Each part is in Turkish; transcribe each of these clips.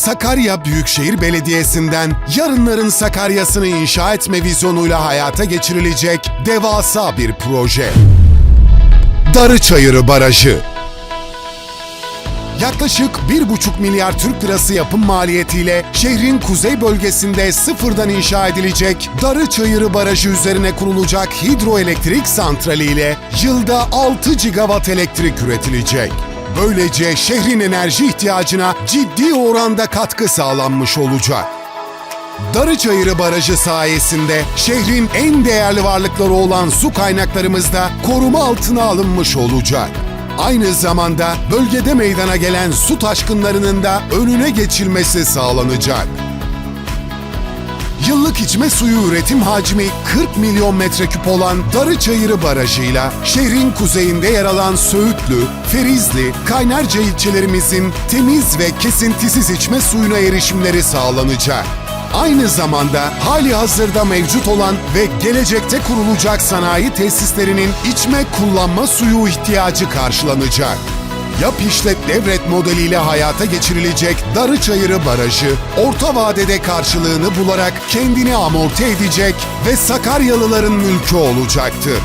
Sakarya Büyükşehir Belediyesi'nden yarınların Sakarya'sını inşa etme vizyonuyla hayata geçirilecek devasa bir proje. Darıçayırı Barajı Yaklaşık 1,5 milyar Türk lirası yapım maliyetiyle şehrin kuzey bölgesinde sıfırdan inşa edilecek Darıçayırı Barajı üzerine kurulacak hidroelektrik santrali ile yılda 6 gigawatt elektrik üretilecek. Böylece şehrin enerji ihtiyacına ciddi oranda katkı sağlanmış olacak. Darıçayırı Barajı sayesinde şehrin en değerli varlıkları olan su kaynaklarımız da koruma altına alınmış olacak. Aynı zamanda bölgede meydana gelen su taşkınlarının da önüne geçilmesi sağlanacak. Yıllık içme suyu üretim hacmi 40 milyon metreküp olan Darıçayırı Barajı'yla şehrin kuzeyinde yer alan Söğütlü, Ferizli, Kaynarca ilçelerimizin temiz ve kesintisiz içme suyuna erişimleri sağlanacak. Aynı zamanda hali hazırda mevcut olan ve gelecekte kurulacak sanayi tesislerinin içme kullanma suyu ihtiyacı karşılanacak. Yap işlet devret modeliyle hayata geçirilecek Darıçayırı Barajı, orta vadede karşılığını bularak kendini amorti edecek ve Sakaryalıların mülkü olacaktır.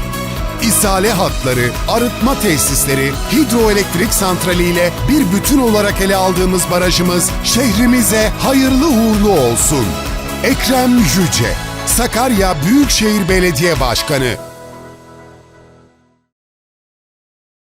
İsale hatları, arıtma tesisleri, hidroelektrik santraliyle bir bütün olarak ele aldığımız barajımız şehrimize hayırlı uğurlu olsun. Ekrem Yüce, Sakarya Büyükşehir Belediye Başkanı